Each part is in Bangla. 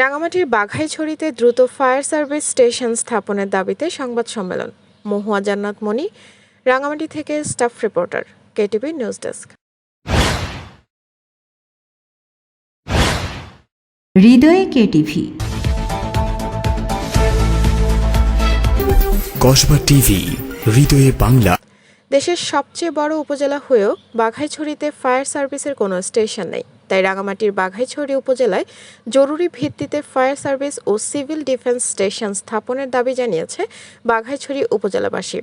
রাঙামাটির বাঘাইছড়িতে দ্রুত ফায়ার সার্ভিস স্টেশন স্থাপনের দাবিতে সংবাদ সম্মেলন। মহুয়া জান্নাত মণি রাঙামাটি থেকে staff reporter KTV news desk. হৃদয়ে কেটিভি। কসবা টিভি হৃদয়ে বাংলা। দেশের সবচেয়ে বড় উপজেলা হয়েও বাঘাইছড়িতে ফায়ার সার্ভিসের কোনো স্টেশন নেই। তাই রাঙামাটির বাঘাইছড়ি উপজেলায় জরুরি ভিত্তিতে ফায়ার সার্ভিস ও সিভিল ডিফেন্স স্টেশন স্থাপনের দাবি জানিয়েছে বাঘাইছড়ি উপজেলাবাসী।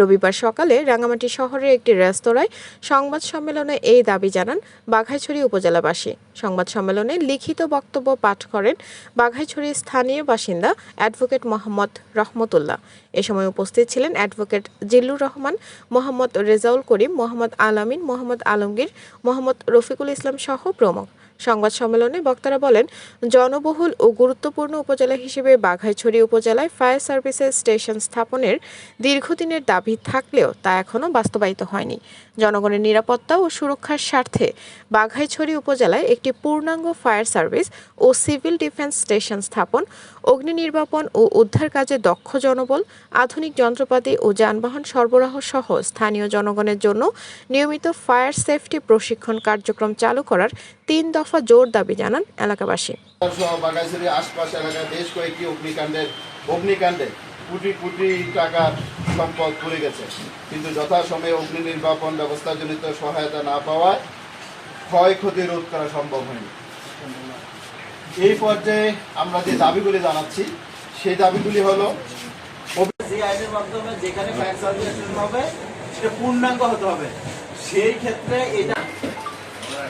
রবিবার সকালে রাঙামাটি শহরের একটি রেস্তোরাঁয় সংবাদ সম্মেলনে এই দাবি জানান বাঘাইছড়ি উপজেলাবাসী। সংবাদ সম্মেলনে লিখিত বক্তব্য পাঠ করেন বাঘাইছড়ির স্থানীয় বাসিন্দা অ্যাডভোকেট মোহাম্মদ রহমতুল্লাহ। এ সময় উপস্থিত ছিলেন অ্যাডভোকেট জিল্লুর রহমান, মোহাম্মদ রেজাউল করিম, মোহাম্মদ আলামিন, মোহাম্মদ আলমগীর, মোহাম্মদ রফিকুল ইসলাম সহ প্রমুখ। সংবাদ সম্মেলনে বক্তারা বলেন, জনবহুল ও গুরুত্বপূর্ণ উপজেলা হিসেবে বাঘাইছড়ি উপজেলায় ফায়ার সার্ভিসেস স্টেশন স্থাপনের দীর্ঘদিনের দাবি থাকলেও তা এখনও বাস্তবায়িত হয়নি। জনগণের নিরাপত্তা ও সুরক্ষার স্বার্থে বাঘাইছড়ি উপজেলায় একটি পূর্ণাঙ্গ ফায়ার সার্ভিস ও সিভিল ডিফেন্স স্টেশন স্থাপন, অগ্নি নির্বাপন ও উদ্ধার কাজে দক্ষ জনবল, আধুনিক যন্ত্রপাতি ও যানবাহন সরবরাহ সহ স্থানীয় জনগণের জন্য নিয়মিত ফায়ার সেফটি প্রশিক্ষণ কার্যক্রম চালু করার তিন দফা জোর দাবি জানান এলাকাবাসী। সহ আশপাশ এলাকায় বেশ কয়েকটি অগ্নিকাণ্ডের অগ্নিকাণ্ডে কোটি কোটি টাকার সম্পদ পুড়ে গেছে। কিন্তু যথাসময়ে অগ্নি নির্বাপন ব্যবস্থাজনিত সহায়তা না পাওয়ায় ক্ষয়ক্ষতি রোধ করা সম্ভব হয়নি। এই পর্যায়ে আমরা যে দাবিগুলি জানাচ্ছি সেই দাবিগুলি হলো যে আইনের মাধ্যমে যেখানে ফায়ার সার্ভিস হবে সেটা পূর্ণাঙ্গ হতে হবে। সেই ক্ষেত্রে এটা